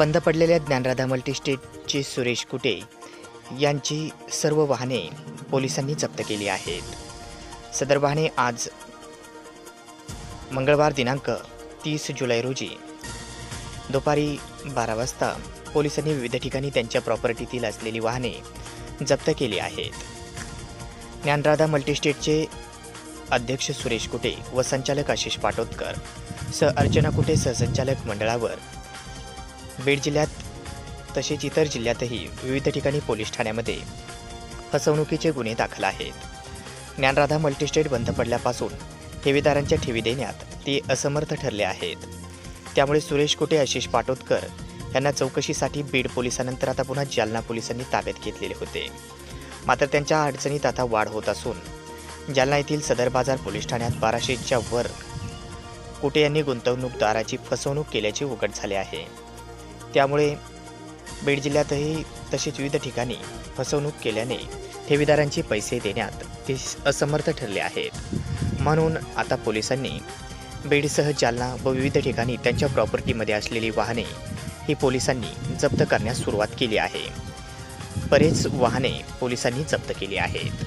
बंद पडलेल्या ज्ञानराधा मल्टीस्टेटचे सुरेश कुटे यांची सर्व वाहने पोलिसांनी जप्त केली आहेत. सदर वाहने आज मंगळवार दिनांक तीस जुलै रोजी दुपारी बारा वाजता पोलिसांनी विविध ठिकाणी त्यांच्या प्रॉपर्टीतील असलेली वाहने जप्त केली आहेत. ज्ञानराधा मल्टीस्टेटचे अध्यक्ष सुरेश कुटे व संचालक आशिष पाटोदकर सह अर्चना कुटे सहसंचालक मंडळावर बीड जिल्ह्यात तसेच इतर जिल्ह्यातही विविध ठिकाणी पोलीस ठाण्यामध्ये फसवणुकीचे गुन्हे दाखल आहेत. ज्ञानराधा मल्टीस्टेट बंद पडल्यापासून ठेवीदारांच्या ठेवी देण्यात ते असमर्थ ठरले आहेत. त्यामुळे सुरेश कुटे आशिष पाटोदकर यांना चौकशीसाठी बीड पोलिसांनंतर आता पुन्हा जालना पोलिसांनी ताब्यात घेतलेले होते. मात्र त्यांच्या अडचणीत आता वाढ होत असून जालना येथील सदर बाजार पोलीस ठाण्यात बाराशेच्या वर कुटे यांनी गुंतवणूकदाराची फसवणूक केल्याचे उघड झाले आहे. त्यामुळे बीड जिल्ह्यातही तसेच विविध ठिकाणी फसवणूक केल्याने ठेवीदारांचे पैसे देण्यात ते असमर्थ ठरले आहेत. म्हणून आता पोलिसांनी बीडसह जालना व विविध ठिकाणी त्यांच्या प्रॉपर्टीमध्ये असलेली वाहने ही पोलिसांनी जप्त करण्यास सुरुवात केली आहे. बरेच वाहने पोलिसांनी जप्त केली आहेत.